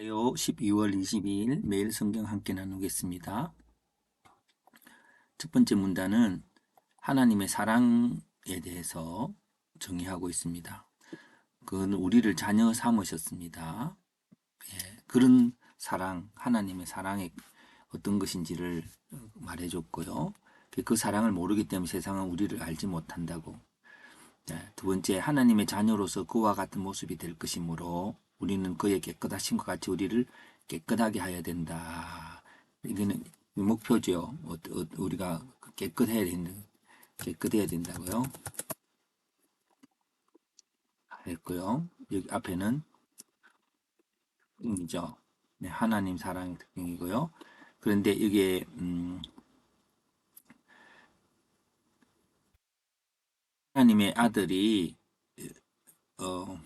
안녕하세요. 12월 22일 매일 성경 함께 나누겠습니다. 첫 번째 문단은 하나님의 사랑에 대해서 정의하고 있습니다. 그건 우리를 자녀 삼으셨습니다. 예, 그런 사랑, 하나님의 사랑이 어떤 것인지를 말해줬고요. 그 사랑을 모르기 때문에 세상은 우리를 알지 못한다고. 예, 두 번째, 하나님의 자녀로서 그와 같은 모습이 될 것이므로 우리는 그의 깨끗하신 것 같이 우리를 깨끗하게 하여야 된다. 이거는 목표죠. 어, 어, 우리가 깨끗해야 된다. 깨끗해야 된다고요. 했고요. 여기 앞에는 이죠. 네, 하나님 사랑의 특징이고요. 그런데 이게 음, 하나님의 아들이 어,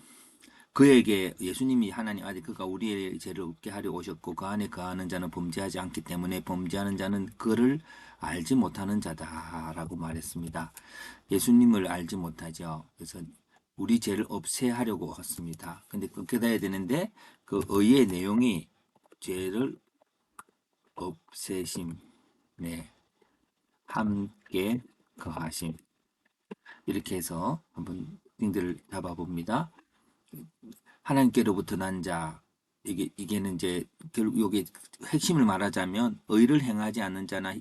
그에게 예수님이 하나님 아들 그가 우리의 죄를 없게 하려 오셨고 그 안에 거하는 자는 범죄하지 않기 때문에 범죄하는 자는 그를 알지 못하는 자다라고 말했습니다. 예수님을 알지 못하죠. 그래서 우리 죄를 없애하려고 왔습니다. 근데 그렇게 돼야 되는데 그 의의 내용이 죄를 없애심, 네, 함께 거하심 이렇게 해서 한번 링들을 잡아봅니다. 하나님께로부터 난 자, 이게, 이게는 이제, 결국 요게 핵심을 말하자면, 의를 행하지 않는 자나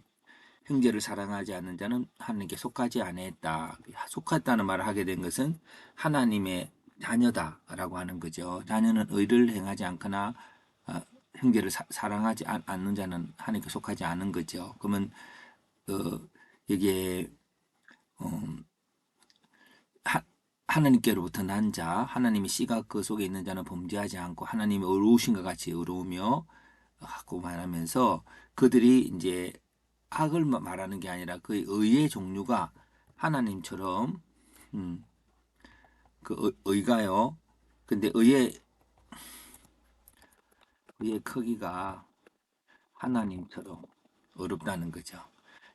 형제를 사랑하지 않는 자는 하나님께 속하지 않았다. 속했다는 말을 하게 된 것은 하나님의 자녀다라고 하는 거죠. 자녀는 의를 행하지 않거나 어, 형제를 사, 랑하지 않는 자는 하나님께 속하지 않은 거죠. 그러면 어, 여기에 음, 하나님께로부터 난 자, 하나님의 씨가 그 속에 있는 자는 범죄하지 않고 하나님의 의로우신 것 같이 의로우며 하고 말하면서 그들이 이제 악을 말하는 게 아니라 그 의의 종류가 하나님처럼 음, 그 의 가요. 근데 의의 의의 크기가 하나님처럼 어렵다는 거죠.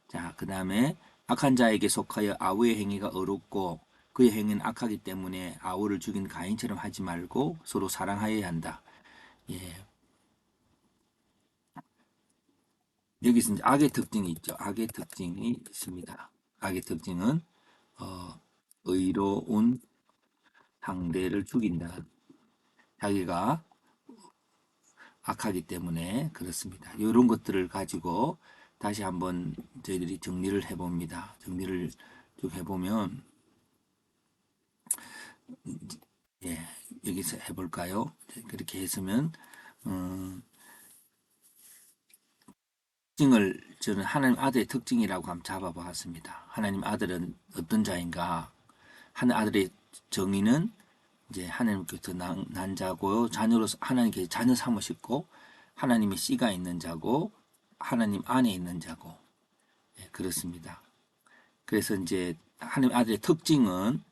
자, 그 다음에 악한 자에게 속하여 아우의 행위가 어렵고 그의 행위는 악하기 때문에 아우를 죽인 가인처럼 하지 말고 서로 사랑하여야 한다. 예. 여기서 악의 특징이 있죠. 악의 특징이 있습니다. 악의 특징은 어, 의로운 상대를 죽인다. 자기가 악하기 때문에 그렇습니다. 이런 것들을 가지고 다시 한번 저희들이 정리를 해봅니다. 정리를 쭉 해보면 예, 여기서 해볼까요? 그렇게 했으면 음, 특징을 저는 하나님 아들의 특징이라고 한번 잡아보았습니다. 하나님 아들은 어떤 자인가? 하나님 아들의 정의는 이제 하나님께서 난, 난 자고 자녀로서 하나님께 자녀 삼으셨고 하나님의 씨가 있는 자고 하나님 안에 있는 자고 예, 그렇습니다. 그래서 이제 하나님 아들의 특징은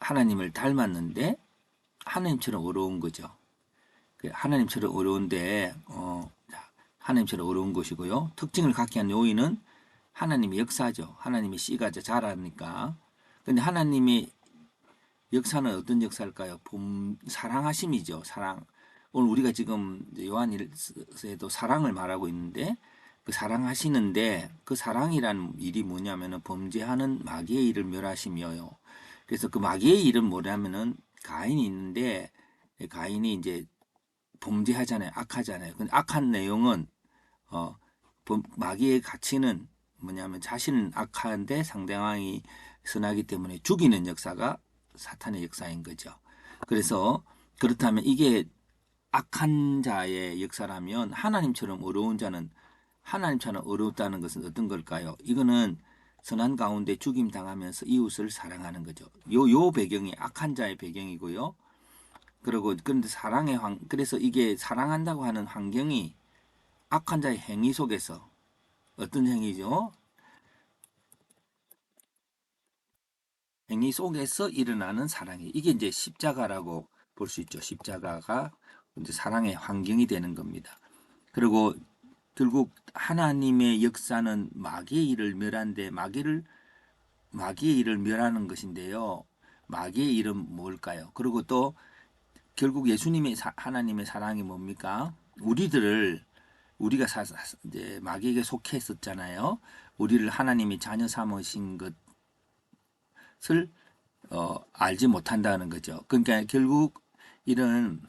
하나님을 닮았는데 하나님처럼 어려운 거죠. 그 하나님처럼 어려운데 어, 하나님처럼 어려운 것이고요. 특징을 갖게 한 요인은 하나님의 역사죠. 하나님의 씨가 자라니까. 근데 하나님의 역사는 어떤 역사일까요? 봄, 사랑하심이죠. 사랑. 오늘 우리가 지금 요한일서에도 사랑을 말하고 있는데 그 사랑하시는데 그 사랑이라는 일이 뭐냐면은 범죄하는 마귀의 일을 멸하심이어요. 그래서 그 마귀의 일은 뭐냐면은 가인이 있는데 가인이 이제 범죄하잖아요. 악하잖아요. 근데 악한 내용은 어 마귀의 가치는 뭐냐면 자신은 악한데 상대방이 선하기 때문에 죽이는 역사가 사탄의 역사인 거죠. 그래서 그렇다면 이게 악한 자의 역사라면 하나님처럼 어려운 자는 하나님처럼 어렵다는 것은 어떤 걸까요? 이거는 선한 가운데 죽임 당하면서 이웃을 사랑하는 거죠. 요, 요 배경이 악한 자의 배경이고요. 그리고 그런데 사랑의 환, 그래서 이게 사랑한다고 하는 환경이 악한 자의 행위 속에서 어떤 행위죠? 행위 속에서 일어나는 사랑이 이게 이제 십자가라고 볼 수 있죠. 십자가가 이제 사랑의 환경이 되는 겁니다. 그리고 결국 하나님의 역사는 마귀의 일을 멸한데 마귀를 마귀의 일을 멸하는 것인데요. 마귀의 일은 뭘까요? 그리고 또 결국 예수님의 사- 하나님의 사랑이 뭡니까? 우리들을 우리가 사, 사- 이제 마귀에게 속했었잖아요. 우리를 하나님이 자녀 삼으신 것을 어, 알지 못한다는 거죠. 그러니까 결국 이런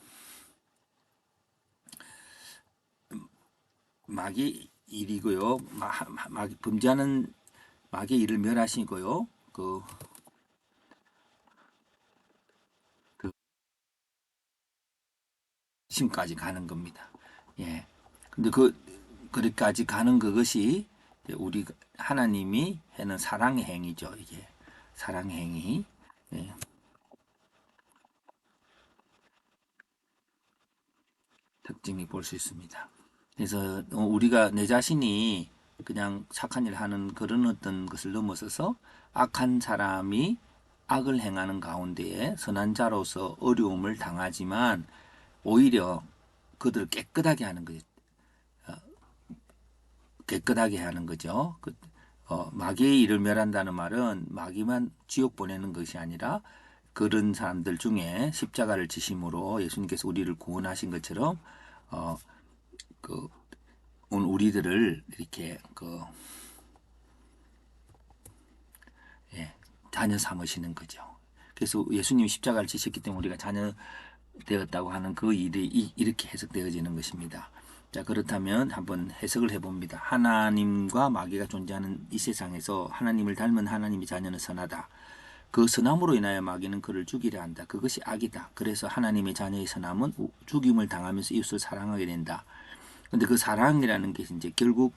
마귀 일이고요. 마, 마, 마귀 범죄하는 마귀 일을 멸하시고요. 그 심까지 가는 겁니다. 예. 근데 그 그리까지 가는 그것이 우리 하나님이 하는 사랑의 행위죠. 이게 사랑의 행위. 예. 특징이 볼 수 있습니다. 그래서 어, 우리가 내 자신이 그냥 착한 일 하는 그런 어떤 것을 넘어서서 악한 사람이 악을 행하는 가운데에 선한 자로서 어려움을 당하지만 오히려 그들을 깨끗하게 하는 거죠. 어, 깨끗하게 하는 거죠. 그, 어, 마귀의 일을 멸한다는 말은 마귀만 지옥 보내는 것이 아니라 그런 사람들 중에 십자가를 지심으로 예수님께서 우리를 구원하신 것처럼 어, 그 오늘 우리들을 이렇게 그 예, 자녀 삼으시는 거죠. 그래서 예수님이 십자가를 지셨기 때문에 우리가 자녀 되었다고 하는 그 일이 이- 이렇게 해석되어지는 것입니다. 자 그렇다면 한번 해석을 해봅니다. 하나님과 마귀가 존재하는 이 세상에서 하나님을 닮은 하나님의 자녀는 선하다. 그 선함으로 인하여 마귀는 그를 죽이려 한다. 그것이 악이다. 그래서 하나님의 자녀의 선함은 우- 죽임을 당하면서 이웃을 사랑하게 된다. 근데 그 사랑이라는 게 이제 결국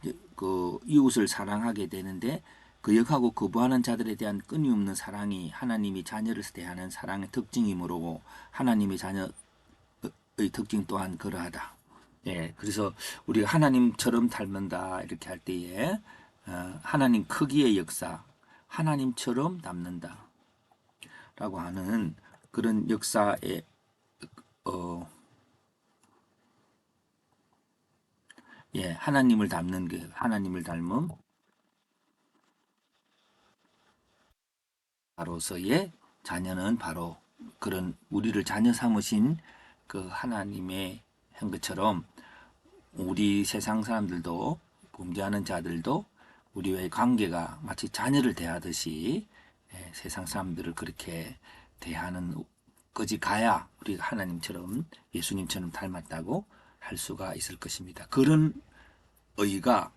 이제 그 이웃을 사랑하게 되는데 그 역하고 거부하는 자들에 대한 끊임없는 사랑이 하나님이 자녀를 대하는 사랑의 특징이므로 하나님의 자녀의 특징 또한 그러하다. 예, 그래서 우리가 하나님처럼 닮는다 이렇게 할 때에 어, 하나님 크기의 역사, 하나님처럼 닮는다. 라고 하는 그런 역사에 어, 예, 하나님을 닮는 게 하나님을 닮음. 바로서의 자녀는 바로 그런 우리를 자녀 삼으신 그 하나님의 한 것처럼 우리 세상 사람들도 범죄하는 자들도 우리와의 관계가 마치 자녀를 대하듯이 예, 세상 사람들을 그렇게 대하는 것이 가야 우리가 하나님처럼 예수님처럼 닮았다고 할 수가 있을 것입니다. 그런 의가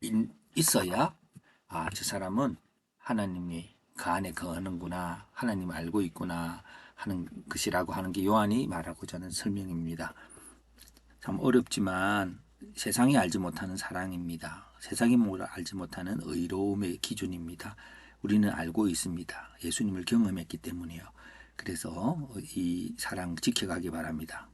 인- 있어야 아, 저 사람은 하나님이 그 안에 거하는구나. 하나님 알고 있구나 하는 것이라고 하는 게 요한이 말하고자 하는 설명입니다. 참 어렵지만 세상이 알지 못하는 사랑입니다. 세상이 뭘 알지 못하는 의로움의 기준입니다. 우리는 알고 있습니다. 예수님을 경험했기 때문이요. 그래서 이 사랑 지켜가기 바랍니다.